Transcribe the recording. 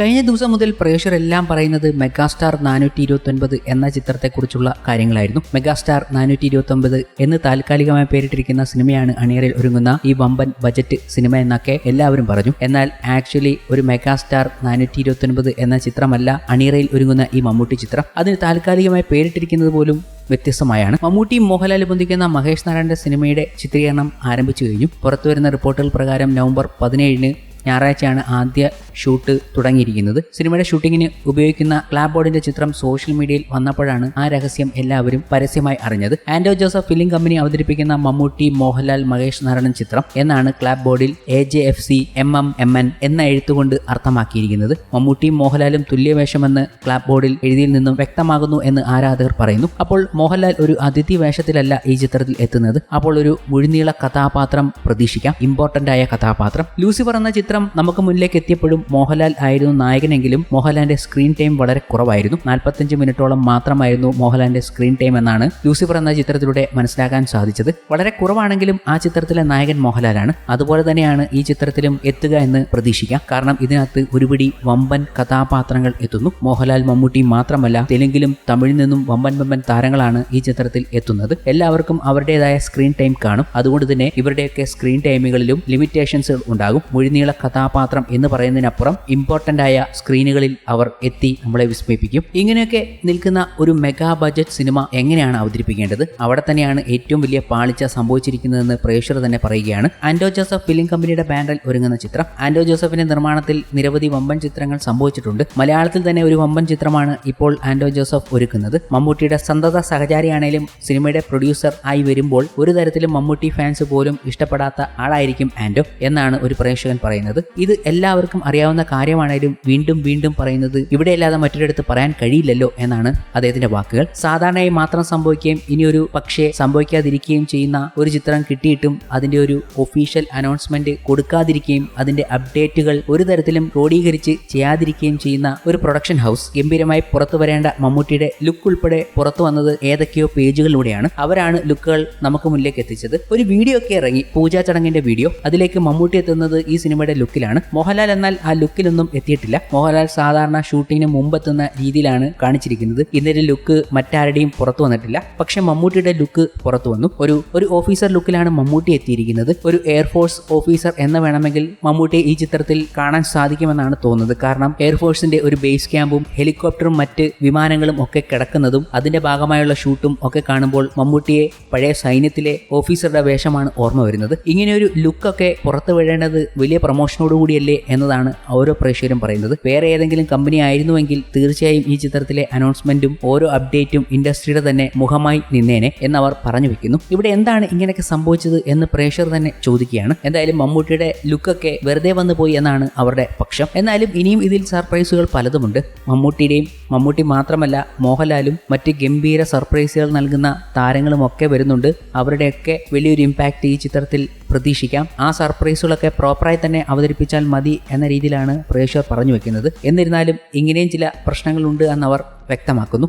കഴിഞ്ഞ ദിവസം മുതൽ പ്രേക്ഷകർ എല്ലാം പറയുന്നത് മെഗാസ്റ്റാർ നാനൂറ്റി ഇരുപത്തൊൻപത് എന്ന ചിത്രത്തെക്കുറിച്ചുള്ള കാര്യങ്ങളായിരുന്നു. മെഗാസ്റ്റാർ നാനൂറ്റി ഇരുപത്തി എന്ന് താൽക്കാലികമായി പേരിട്ടിരിക്കുന്ന സിനിമയാണ് അണിയറിൽ ഒരുങ്ങുന്ന ഈ വമ്പൻ ബജറ്റ് സിനിമ എന്നൊക്കെ എല്ലാവരും പറഞ്ഞു. എന്നാൽ ആക്ച്വലി ഒരു മെഗാസ്റ്റാർ നാനൂറ്റി ഇരുപത്തൊൻപത് എന്ന ചിത്രമല്ല അണിയറയിൽ ഒരുങ്ങുന്ന ഈ മമ്മൂട്ടി ചിത്രം. അതിന് താൽക്കാലികമായി പേരിട്ടിരിക്കുന്നത് പോലും വ്യത്യസ്തമായാണ്. മമ്മൂട്ടിയും മോഹൻലാൽ ബന്ധിക്കുന്ന മഹേഷ് നാരായണന്റെ സിനിമയുടെ ചിത്രീകരണം ആരംഭിച്ചു കഴിഞ്ഞു. പുറത്തുവരുന്ന റിപ്പോർട്ടുകൾ പ്രകാരം നവംബർ പതിനേഴിന് ഞായറാഴ്ചയാണ് ആദ്യ ഷൂട്ട് തുടങ്ങിയിരിക്കുന്നത്. സിനിമയുടെ ഷൂട്ടിങ്ങിന് ഉപയോഗിക്കുന്ന ക്ലാബ് ബോർഡിന്റെ ചിത്രം സോഷ്യൽ മീഡിയയിൽ വന്നപ്പോഴാണ് ആ രഹസ്യം എല്ലാവരും പരസ്യമായി അറിഞ്ഞത്. ആൻഡോ ജോസഫ് ഫിലിം കമ്പനി അവതരിപ്പിക്കുന്ന മമ്മൂട്ടി മോഹൻലാൽ മഹേഷ് നാരായണൻ ചിത്രം എന്നാണ് ക്ലാബ് ബോർഡിൽ A J F C M M M N എന്ന എഴുത്തുകൊണ്ട് അർത്ഥമാക്കിയിരിക്കുന്നത്. മമ്മൂട്ടിയും മോഹൻലാലും തുല്യവേഷമെന്ന് ക്ലാബ് ബോർഡിൽ എഴുതിയിൽ നിന്നും വ്യക്തമാകുന്നു എന്ന് ആരാധകർ പറയുന്നു. അപ്പോൾ മോഹൻലാൽ ഒരു അതിഥി വേഷത്തിലല്ല ഈ ചിത്രത്തിൽ എത്തുന്നത്. അപ്പോൾ ഒരു മുഴുനീള കഥാപാത്രം പ്രതീക്ഷിക്കാം. ഇമ്പോർട്ടന്റ് ആയ കഥാപാത്രം. ലൂസിഫർ എന്ന ചിത്രം നമുക്ക് മുന്നിലേക്ക് എത്തിയപ്പോഴും മോഹൻലാൽ ആയിരുന്നു നായകനെങ്കിലും മോഹൻലാലിന്റെ സ്ക്രീൻ ടൈം വളരെ കുറവായിരുന്നു. നാൽപ്പത്തഞ്ച് മിനിറ്റോളം മാത്രമായിരുന്നു മോഹൻലാലിന്റെ സ്ക്രീൻ ടൈം എന്നാണ് ലൂസിഫർ എന്ന ചിത്രത്തിലൂടെ മനസ്സിലാക്കാൻ സാധിച്ചത്. വളരെ കുറവാണെങ്കിലും ആ ചിത്രത്തിലെ നായകൻ മോഹൻലാലാണ്. അതുപോലെ തന്നെയാണ് ഈ ചിത്രത്തിലും എത്തുക എന്ന് പ്രതീക്ഷിക്കാം. കാരണം ഇതിനകത്ത് ഒരുപിടി വമ്പൻ കഥാപാത്രങ്ങൾ എത്തുന്നു. മോഹൻലാൽ മമ്മൂട്ടി മാത്രമല്ല തെലുങ്കിലും തമിഴിൽ നിന്നും വമ്പൻ വമ്പൻ താരങ്ങളാണ് ഈ ചിത്രത്തിൽ എത്തുന്നത്. എല്ലാവർക്കും അവരുടേതായ സ്ക്രീൻ ടൈം കാണും. അതുകൊണ്ട് തന്നെ ഇവരുടെയൊക്കെ സ്ക്രീൻ ടൈമുകളിലും ലിമിറ്റേഷൻസ് ഉണ്ടാകും. മുഴുനീള കഥാപാത്രം എന്ന് പറയുന്നതിനപ്പുറം ഇമ്പോർട്ടന്റ് ആയ സ്ക്രീനുകളിൽ അവർ എത്തി നമ്മളെ വിസ്മയിപ്പിക്കും. ഇങ്ങനെയൊക്കെ നിൽക്കുന്ന ഒരു മെഗാ ബജറ്റ് സിനിമ എങ്ങനെയാണ് അവതരിപ്പിക്കേണ്ടത്? അവിടെ തന്നെയാണ് ഏറ്റവും വലിയ പാളിച്ച സംഭവിച്ചിരിക്കുന്നതെന്ന് പ്രേക്ഷകർ തന്നെ പറയുകയാണ്. ആൻഡോ ജോസഫ് ഫിലിം കമ്പനിയുടെ ബാനറിൽ ഒരുങ്ങുന്ന ചിത്രം. ആൻഡോ ജോസഫിന്റെ നിർമ്മാണത്തിൽ നിരവധി വമ്പൻ ചിത്രങ്ങൾ സംഭവിച്ചിട്ടുണ്ട്. മലയാളത്തിൽ തന്നെ ഒരു വമ്പൻ ചിത്രമാണ് ഇപ്പോൾ ആൻഡോ ജോസഫ് ഒരുക്കുന്നത്. മമ്മൂട്ടിയുടെ സന്തത സഹചാരിയാണേലും സിനിമയുടെ പ്രൊഡ്യൂസർ ആയി വരുമ്പോൾ ഒരു തരത്തിലും മമ്മൂട്ടി ഫാൻസ് പോലും ഇഷ്ടപ്പെടാത്ത ആളായിരിക്കും ആൻഡോ എന്നാണ് ഒരു പ്രേക്ഷകൻ പറയുന്നത്. ഇത് എല്ലാവർക്കും അറിയാവുന്ന കാര്യമാണേലും വീണ്ടും വീണ്ടും പറയുന്നത്. ഇവിടെയല്ലാതെ മറ്റൊരിടത്ത് പറയാൻ കഴിയില്ലല്ലോ എന്നാണ് അദ്ദേഹത്തിന്റെ വാക്കുകൾ. സാധാരണയായി മാത്രം സംഭവിക്കുകയും ഒരു പക്ഷേ സംഭവിക്കാതിരിക്കുകയും ചെയ്യുന്ന ഒരു ചിത്രം കിട്ടിയിട്ടും അതിന്റെ ഒരു ഒഫീഷ്യൽ അനൗൺസ്മെന്റ് കൊടുക്കാതിരിക്കുകയും അതിന്റെ അപ്ഡേറ്റുകൾ ഒരു തരത്തിലും ക്രോഡീകരിച്ച് ചെയ്യാതിരിക്കുകയും ചെയ്യുന്ന ഒരു പ്രൊഡക്ഷൻ ഹൗസ് ഗംഭീരമായി പുറത്തു വരേണ്ട മമ്മൂട്ടിയുടെ ലുക്ക് ഉൾപ്പെടെ പുറത്തു വന്നത് ഏതൊക്കെയോ പേജുകളിലൂടെയാണ്. അവരാണ് ലുക്കുകൾ നമുക്ക് മുന്നിലേക്ക് എത്തിച്ചത്. ഒരു വീഡിയോ ഒക്കെ ഇറങ്ങി പൂജാ ചടങ്ങിന്റെ വീഡിയോ അതിലേക്ക് മമ്മൂട്ടി എത്തുന്നത് ഈ സിനിമയുടെ ലുക്കിലാണ് മോഹൻലാൽ എന്നാൽ ആ ലുക്കിലൊന്നും എത്തിയിട്ടില്ല. മോഹൻലാൽ സാധാരണ ഷൂട്ടിങ്ങിന് മുമ്പെത്തുന്ന രീതിയിലാണ് കാണിച്ചിരിക്കുന്നത്. ഇതിന്റെ ലുക്ക് മറ്റാരുടെയും പുറത്തു വന്നിട്ടില്ല. പക്ഷെ മമ്മൂട്ടിയുടെ ലുക്ക് പുറത്തു വന്നു. ഒരു ഒരു ഓഫീസർ ലുക്കിലാണ് മമ്മൂട്ടി എത്തിയിരിക്കുന്നത്. ഒരു എയർഫോഴ്സ് ഓഫീസർ എന്ന് വേണമെങ്കിൽ മമ്മൂട്ടിയെ ഈ ചിത്രത്തിൽ കാണാൻ സാധിക്കുമെന്നാണ് തോന്നുന്നത്. കാരണം എയർഫോഴ്സിന്റെ ഒരു ബേസ് ക്യാമ്പും ഹെലികോപ്റ്ററും മറ്റ് വിമാനങ്ങളും ഒക്കെ കിടക്കുന്നതും അതിന്റെ ഭാഗമായുള്ള ഷൂട്ടും ഒക്കെ കാണുമ്പോൾ മമ്മൂട്ടിയെ പഴയ സൈന്യത്തിലെ ഓഫീസറുടെ വേഷമാണ് ഓർമ്മ വരുന്നത്. ഇങ്ങനെയൊരു ലുക്കൊക്കെ പുറത്തു വിടേണ്ടത് വലിയ പ്രൊമോഷനോടുകൂടിയല്ലേ എന്നതാണ് ഓരോ പ്രേക്ഷകരും പറയുന്നത്. വേറെ ഏതെങ്കിലും കമ്പനി ആയിരുന്നുവെങ്കിൽ തീർച്ചയായും ഈ ചിത്രത്തിലെ അനൗൺസ്മെന്റും ഓരോ അപ്ഡേറ്റും ഇൻഡസ്ട്രിയുടെ തന്നെ മുഖമായി നിന്നേനെ എന്നവർ പറഞ്ഞു വെക്കുന്നു. ഇവിടെ എന്താണ് ഇങ്ങനെയൊക്കെ സംഭവിച്ചത് എന്ന് പ്രേക്ഷകർ തന്നെ ചോദിക്കുകയാണ്. എന്തായാലും മമ്മൂട്ടിയുടെ ലുക്കൊക്കെ വെറുതെ വന്നു പോയി എന്നാണ് അവരുടെ പക്ഷം. എന്നാലും ഇനിയും ഇതിൽ സർപ്രൈസുകൾ പലതുമുണ്ട്. മമ്മൂട്ടിയുടെയും മമ്മൂട്ടി മാത്രമല്ല മോഹൻലാലും മറ്റ് ഗംഭീര സർപ്രൈസുകൾ നൽകുന്ന താരങ്ങളുമൊക്കെ വരുന്നുണ്ട്. അവരുടെയൊക്കെ വലിയൊരു ഇമ്പാക്റ്റ് ഈ ചിത്രത്തിൽ പ്രതീക്ഷിക്കാം. ആ സർപ്രൈസുകളൊക്കെ പ്രോപ്പറായി തന്നെ അവതരിപ്പിച്ചാൽ മതി എന്ന രീതിയിലാണ് പ്രേക്ഷകർ പറഞ്ഞു വെക്കുന്നത്. എന്നിരുന്നാലും ഇങ്ങനെയും ചില പ്രശ്നങ്ങളുണ്ട് എന്നവർ വ്യക്തമാക്കുന്നു.